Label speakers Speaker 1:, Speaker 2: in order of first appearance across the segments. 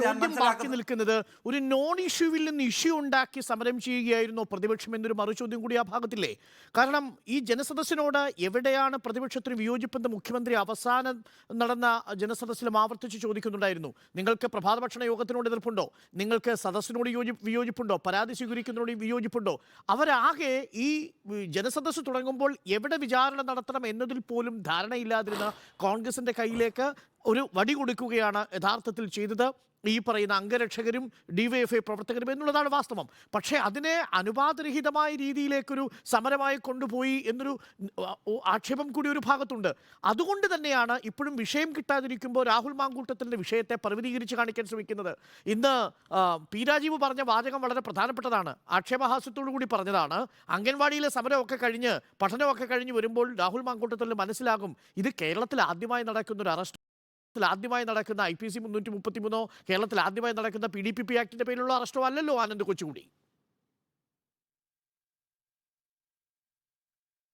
Speaker 1: ചോദ്യം ബാക്കി നിൽക്കുന്നത്. ഒരു നോൺ ഇഷ്യൂവിൽ നിന്ന് ഇഷ്യൂ ഉണ്ടാക്കി സമരം ചെയ്യുകയായിരുന്നു പ്രതിപക്ഷം എന്നൊരു മറുചോദ്യം കൂടി ആ ഭാഗത്തില്ലേ? കാരണം ഈ ജനസദസ്സിനോട് എവിടെയാണ് പ്രതിപക്ഷത്തിന് വിയോജിപ്പെന്ന് മുഖ്യമന്ത്രി അവസാനം നടന്ന ജനസദസ്സിലും ആവർത്തിച്ച് ചോദിക്കുന്നുണ്ടായിരുന്നു. നിങ്ങൾക്ക് പ്രഭാത ഭക്ഷണ യോഗത്തിനോട് എതിർപ്പുണ്ടോ? നിങ്ങൾക്ക് സദസ്സിനോട് യോജി വിയോജിപ്പുണ്ടോ? പരാതി സ്വീകരിക്കുന്നതിനോട് വിയോജിപ്പുണ്ടോ? അവരാകെ ഈ ജനസദസ് ജനസദസ്സ് തുടങ്ങുമ്പോൾ എവിടെ വിചാരണ നടത്തണം എന്നതിൽ പോലും ധാരണയില്ലാതിരുന്ന കോൺഗ്രസിന്റെ കയ്യിലേക്ക് ഒരു വടി കൊടുക്കുകയാണ് യഥാർത്ഥത്തിൽ ചെയ്തത്. ഈ പറയുന്ന അംഗരക്ഷകരും ഡിവൈഎഫ്ഐ പ്രവർത്തകരും എന്നുള്ളതാണ് വാസ്തവം. പക്ഷേ അതിനെ അനുപാതരഹിതമായ രീതിയിലേക്കൊരു സമരമായി കൊണ്ടുപോയി എന്നൊരു ആക്ഷേപം കൂടി ഒരു ഭാഗത്തുണ്ട്. അതുകൊണ്ട് തന്നെയാണ് ഇപ്പോഴും വിഷയം കിട്ടാതിരിക്കുമ്പോൾ രാഹുൽ മാങ്കൂട്ടത്തിന്റെ വിഷയത്തെ പ്രവിധീകരിച്ച് കാണിക്കാൻ ശ്രമിക്കുന്നത്. ഇന്ന് പി രാജീവ് പറഞ്ഞ വാചകം വളരെ പ്രധാനപ്പെട്ടതാണ്. ആക്ഷേപഹാസ്യത്തോടു കൂടി പറഞ്ഞതാണ്. അംഗൻവാടിയിലെ സമരമൊക്കെ കഴിഞ്ഞ് പഠനമൊക്കെ കഴിഞ്ഞ് വരുമ്പോൾ രാഹുൽ മാങ്കൂട്ടത്തിൽ മനസ്സിലാകും ഇത് കേരളത്തിൽ ആദ്യമായി നടക്കുന്ന ഒരു അറസ്റ്റ്. കേരളത്തിൽ ആദ്യമായി നടക്കുന്ന ഐ പി സി മുന്നൂറ്റി മുപ്പത്തി മൂന്നോ കേരളത്തിൽ ആദ്യമായി നടക്കുന്ന പി ഡി പി പി ആക്ടിന്റെ പേരിലുള്ള അറസ്റ്റോ അല്ലല്ലോ ആനന്ദ് കൊച്ചുകൂടി?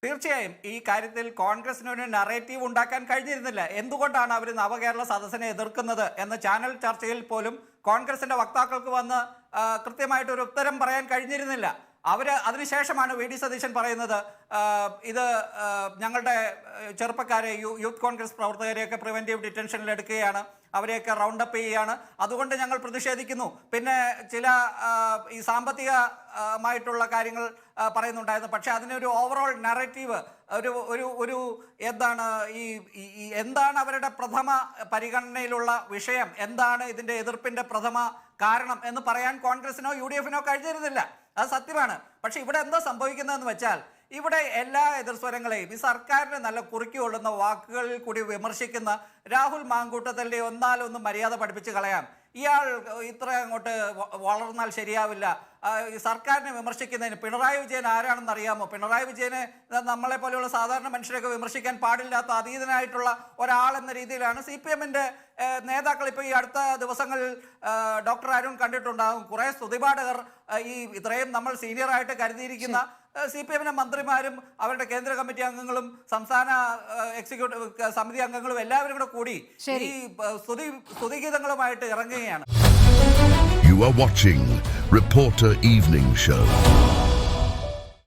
Speaker 2: തീർച്ചയായും ഈ കാര്യത്തിൽ കോൺഗ്രസിന് ഒരു നറേറ്റീവ് ഉണ്ടാക്കാൻ കഴിഞ്ഞിരുന്നില്ല. എന്തുകൊണ്ടാണ് അവർ നവകേരള സദസ്സിനെ എതിർക്കുന്നത് എന്ന ചാനൽ ചർച്ചയിൽ പോലും കോൺഗ്രസിന്റെ വക്താക്കൾക്ക് വന്ന് കൃത്യമായിട്ട് ഒരു ഉത്തരം പറയാൻ കഴിഞ്ഞിരുന്നില്ല. അവർ അതിനുശേഷമാണ് വി ഡി സതീശൻ പറയുന്നത് ഇത് ഞങ്ങളുടെ ചെറുപ്പക്കാരെ യൂത്ത് കോൺഗ്രസ് പ്രവർത്തകരെയൊക്കെ പ്രിവെന്റീവ് ഡിറ്റൻഷനിൽ എടുക്കുകയാണ് അവരെയൊക്കെ റൗണ്ട് അപ്പ് ചെയ്യുകയാണ്. അതുകൊണ്ട് ഞങ്ങൾ പ്രതിഷേധിക്കുന്നു. പിന്നെ ചില ഈ സാമ്പത്തികമായിട്ടുള്ള കാര്യങ്ങൾ പറയുന്നുണ്ടായിരുന്നു. പക്ഷേ അതിനൊരു ഓവറോൾ നറേറ്റീവ് ഒരു ഒരു ഒരു എന്താണ് ഈ എന്താണ് അവരുടെ പ്രഥമ പരിഗണനയിലുള്ള വിഷയം? എന്താണ് ഇതിന്റെ എതിർപ്പിന്റെ പ്രഥമ കാരണം എന്ന് പറയാൻ കോൺഗ്രസിനോ യു ഡി എഫിനോ കഴിഞ്ഞിരുന്നില്ല. അത് സത്യമാണ്. പക്ഷെ ഇവിടെ എന്താ സംഭവിക്കുന്നതെന്ന് വെച്ചാൽ ഇവിടെ എല്ലാ എതിർസ്വരങ്ങളെയും ഈ സർക്കാരിനെ നല്ല കുറുക്കി കൊള്ളുന്ന വാക്കുകളിൽ കൂടി വിമർശിക്കുന്ന രാഹുൽ മാങ്കൂട്ടത്തിന്റെ ഒന്നാലൊന്ന് മര്യാദ പഠിപ്പിച്ച് കളയാം. ഇയാൾ ഇത്ര അങ്ങോട്ട് വളർന്നാൽ ശരിയാവില്ല. സർക്കാരിനെ വിമർശിക്കുന്നതിന് പിണറായി വിജയൻ ആരാണെന്ന് അറിയാമോ? പിണറായി വിജയനെ നമ്മളെ പോലെയുള്ള സാധാരണ മനുഷ്യരൊക്കെ വിമർശിക്കാൻ പാടില്ലാത്ത അതീതനായിട്ടുള്ള ഒരാൾ എന്ന രീതിയിലാണ് സി പി എമ്മിന്റെ നേതാക്കൾ ഇപ്പോൾ ഈ അടുത്ത ദിവസങ്ങളിൽ ഡോക്ടർ അരുൺ കണ്ടിട്ടുണ്ടാകും. കുറേ സ്തുതിപാഠകർ ഈ ഇത്രയും നമ്മൾ സീനിയറായിട്ട് കരുതിയിരിക്കുന്ന സി പി എമ്മിന്റെ മന്ത്രിമാരും അവരുടെ കേന്ദ്ര കമ്മിറ്റി അംഗങ്ങളും സംസ്ഥാന എക്സിക്യൂട്ടീവ് സമിതി അംഗങ്ങളും എല്ലാവരും കൂടെ കൂടി ഈ സ്തുതി സ്തുതിഗീതങ്ങളുമായിട്ട് ഇറങ്ങുകയാണ്.
Speaker 3: Are watching Reporter Evening Show.